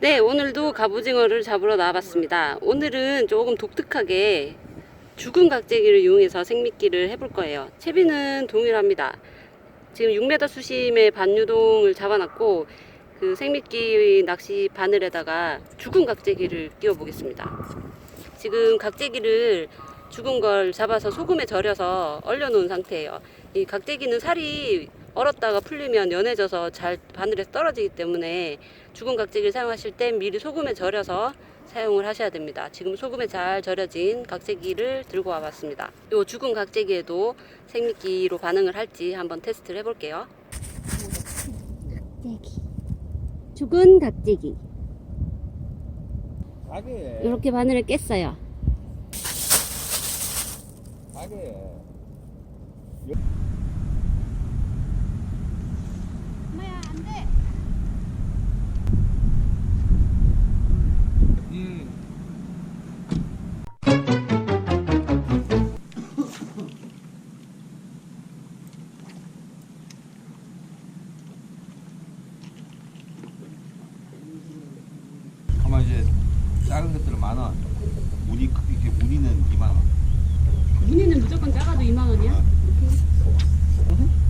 네, 오늘도 갑오징어를 잡으러 나와봤습니다. 오늘은 조금 독특하게 죽은 각재기를 이용해서 생미끼를 해볼 거예요. 채비는 동일합니다. 지금 6m 수심의 반유동을 잡아놨고 그 생미끼 낚시 바늘에다가 죽은 각재기를 끼워 보겠습니다. 지금 각재기를 죽은 걸 잡아서 소금에 절여서 얼려 놓은 상태예요. 이 각재기는 살이 얼었다가 풀리면 연해져서 잘 바늘에 떨어지기 때문에 죽은 각재기를 사용하실 땐 미리 소금에 절여서 사용을 하셔야 됩니다. 지금 소금에 잘 절여진 각재기를 들고 와봤습니다. 이 죽은 각재기에도 생미끼로 반응을 할지 한번 테스트를 해볼게요. 각재기. 죽은 각재기. 이렇게 바늘을 깼어요. 가게 엄마야, 안 돼! 음. 아마 이제 작은 것들은 만 원, 무늬 이렇게 무늬는 2만 원. 무늬는 무조건 작아도 2만 원이야?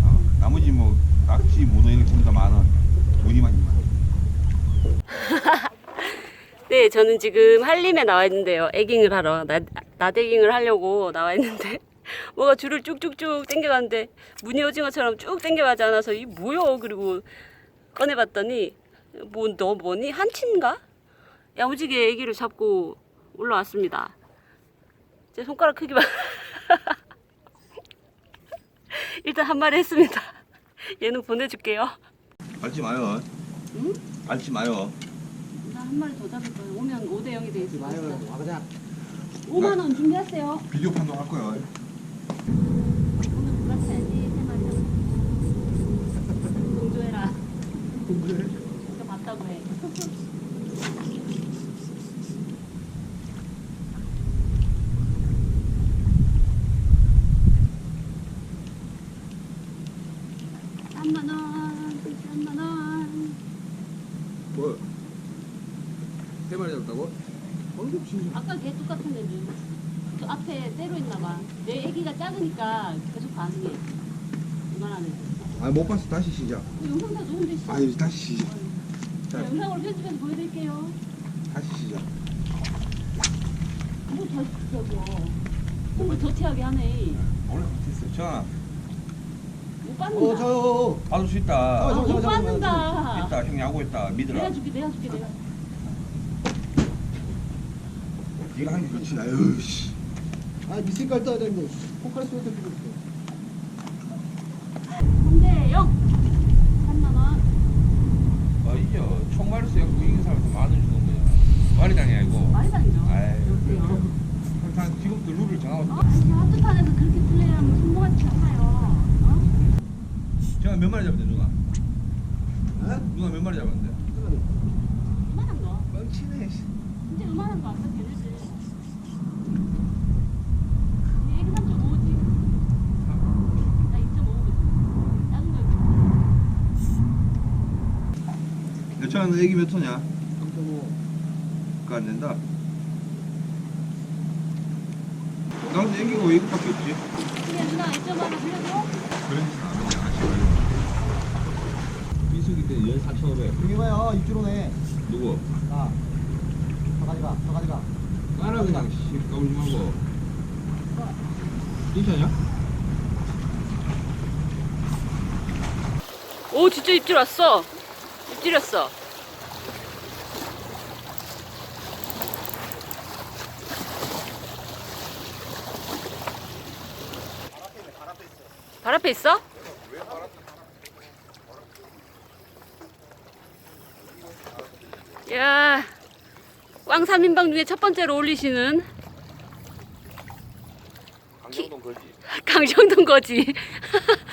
어, 나머지 뭐 낙지, 문어 이런 거 전부 다만 원, 무늬만 2만 원. 네, 저는 지금 한림에 나와 있는데요. 에깅을 하러, 나, 나대깅을 하려고 나와 있는데, 뭐가 줄을 쭉쭉쭉 당겨가는데, 무늬 오징어처럼 쭉 당겨가지 않아서, 이 뭐야? 그리고 꺼내봤더니, 뭐, 너 뭐니? 한치인가? 야무지게 애기를 잡고 올라왔습니다. 제 손가락 크기만. 일단 한 마리 했습니다. 얘는 보내줄게요. 밟지 마요. 응? 밟지 마요. 나 한 마리 더 잡을 거예요. 오면 5대 0이 돼 있어. 와보자. 5만 원 준비하세요. 비디오 판독 할 거야. 오늘 불같아야지 세 마리 잡아. 동조해라. 진짜 맞다고 해. 삼만 원, 삼만 원. 뭐? 세 마리 잡았다고? 방금 진짜. 아까 걔 똑같은데. 저 앞에 때로 있나 봐. 내 애기가 작으니까 계속 반응해. 이만하네. 아못 봤어. 다시 시작. 그 영상 다 좋은데 씨. 아유 다시 시작. 자, 영상으로 편집해서 보여드릴게요. 다시 시작. 뭐 다시 주자고. 공부 더 티하게 하네. 원래 그렇게 했어. 전화. 못 받는다. 저요. 받을 수 있다. 아, 저, 저, 못 저, 받는다. 있다. 형 야구 있다. 믿으라. 내가 줄게, 내가 줄게, 내가. 하는 게 그렇지. 아유 씨. 아, 미색깔 떠야 되는데 포카리 스웨터 끼고 있어. 3대 0. 3만 원. 아 이게 총말에서 갖고 이긴 사람한테 만원 주는 거야. 말이 당해 이거. 말이 다니죠. 아이, 어때요? 항상 지금도 룰을 정하고. 어? 아니, 하트판에서 그렇게 플레이하면 손모같이 않아요. 어? 제가 몇 마리 잡았대 누나? 어? 누나 몇 마리 잡았는데? 이만한 거. 뻥치네. 진짜 이만한 거 아까 걔네들. 우리 애기 3.5지. 나 2.5거든. 작은 거. 내 차는 애기 몇 톤이야? 깜짝이야. 그거 안 된다. 나 근데 애기가 왜 이거밖에 없지? 근데 누나 2.5 하나 안때 14,500. 여기 봐요, 입주로네. 누구? 아, 저 가지가, 저 가지가. 까라 그냥 씨 까불지마고. 괜찮냐? 오 진짜 입질 왔어 입질했어 발 앞에 있어? 야, 꽝 3인방 중에 첫 번째로 올리시는 강정동 거지. 강정동 거지.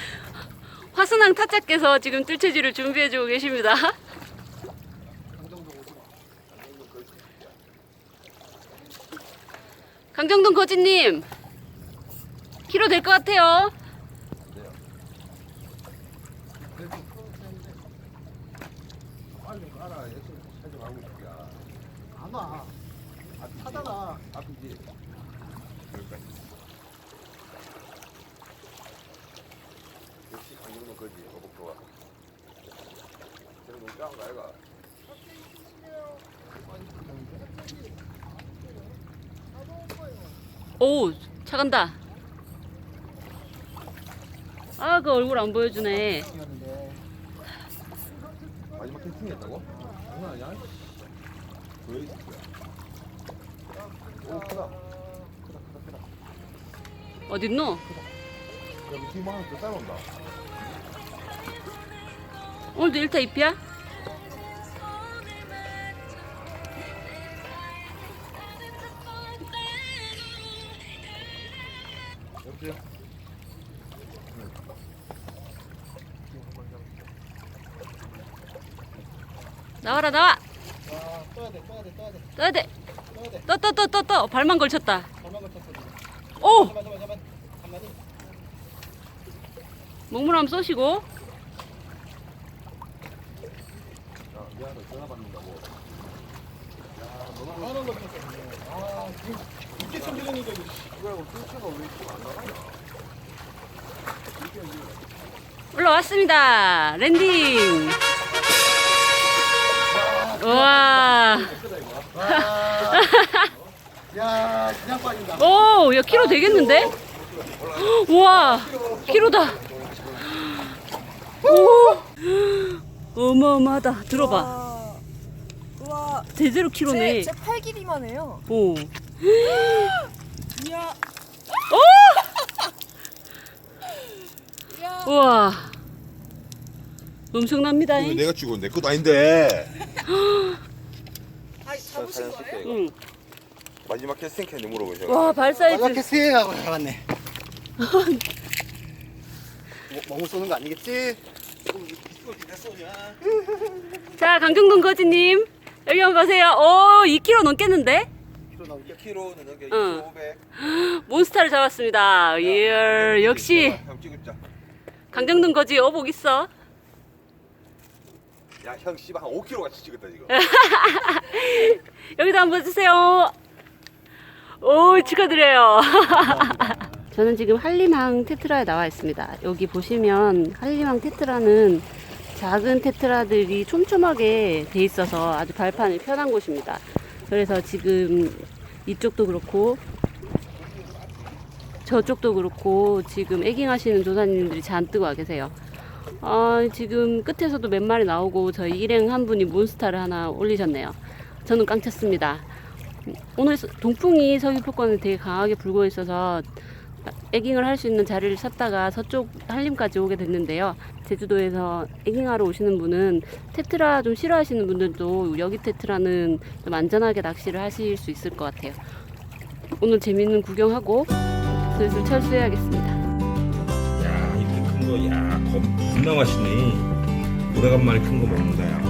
화순항 타짜께서 지금 뜰채질을 준비해주고 계십니다. 강정동 거지님, 키로 될 것 같아요. 마. 하다가 아프지? 여기까지. 강경도 거지, 거북도가. 작은 거 아이가? 오, 차 간다. 아, 그 얼굴 안 보여주네. 마지막 캐스팅했다고? 장난 아니야? 왜 거야? 오, 크다. 크다, 크다, 크다. 어딨노? 여기 뒤만 하나 더 따라온다. 오늘도 1타 2피야? 여보세요? 나와라, 나와! 아, 떠야 돼, 떠야 돼, 떠야 돼, 떠야 돼! 떠야 돼. 떠, 떠, 떠, 떠, 떠! 발만 걸쳤다. 잠만 걸쳤어 지금. 오! 잠만, 잠만, 잠만. 잠만이. 먹물 한번 쏘시고. 야, 미안하다. 전화 받는다고. 야, 너는 하는 거 쳤어. 아, 지금 챙기려니까 이거. 그거하고 뚫쳐가 왜 이렇게 안 나가냐? 올라왔습니다. 랜딩. 와. 와. 야, 그냥 빠진다. 오, 야, 키로 되겠는데? 우와, 키로다. 오. 어마어마하다. 들어봐. 와, 우와, 제대로 키로네. 제, 제팔 길이만 해요. 오. 이야. 이야. 우와. 엄청납니다. 이거 내가 찍은 내 것도 아닌데. 아, 잡으신 거예요? 응. 마지막 캐스팅 캔 물어보세요. 와, 발 사이즈. 이렇게 세하고 잡았네. 뭐, 멍을 쏘는 거 아니겠지? 자, 강정동 거지님. 여기 한번 가세요. 오, 2kg 넘겠는데? 키로 나오게. 1kg는 넘게 응. 2,500. 몬스타를 잡았습니다. 이야, 역시 형 찍었자. 강정동 거지 어복 있어. 야, 형 씨발 한 5kg 같이 찍었다 지금. 여기도 한번 주세요. 오, 축하드려요. 저는 지금 한림항 테트라에 나와 있습니다. 여기 보시면 한림항 테트라는 작은 테트라들이 촘촘하게 돼 있어서 아주 발판이 편한 곳입니다. 그래서 지금 이쪽도 그렇고 저쪽도 그렇고 지금 에깅하시는 조사님들이 잔뜩 와 계세요. 아, 지금 끝에서도 몇 마리 나오고 저희 일행 한 분이 몬스타를 하나 올리셨네요. 저는 깡 찼습니다. 오늘 서- 동풍이 서귀 폭권에 되게 강하게 불고 있어서 에깅을 할 수 있는 자리를 찾다가 서쪽 한림까지 오게 됐는데요. 제주도에서 에깅하러 오시는 분은 테트라 좀 싫어하시는 분들도 여기 테트라는 좀 안전하게 낚시를 하실 수 있을 것 같아요. 오늘 재밌는 구경하고 슬슬 철수해야겠습니다. 야 이렇게 큰 거 야 겁나 맛있네 오래간만에 큰 거 먹는다 야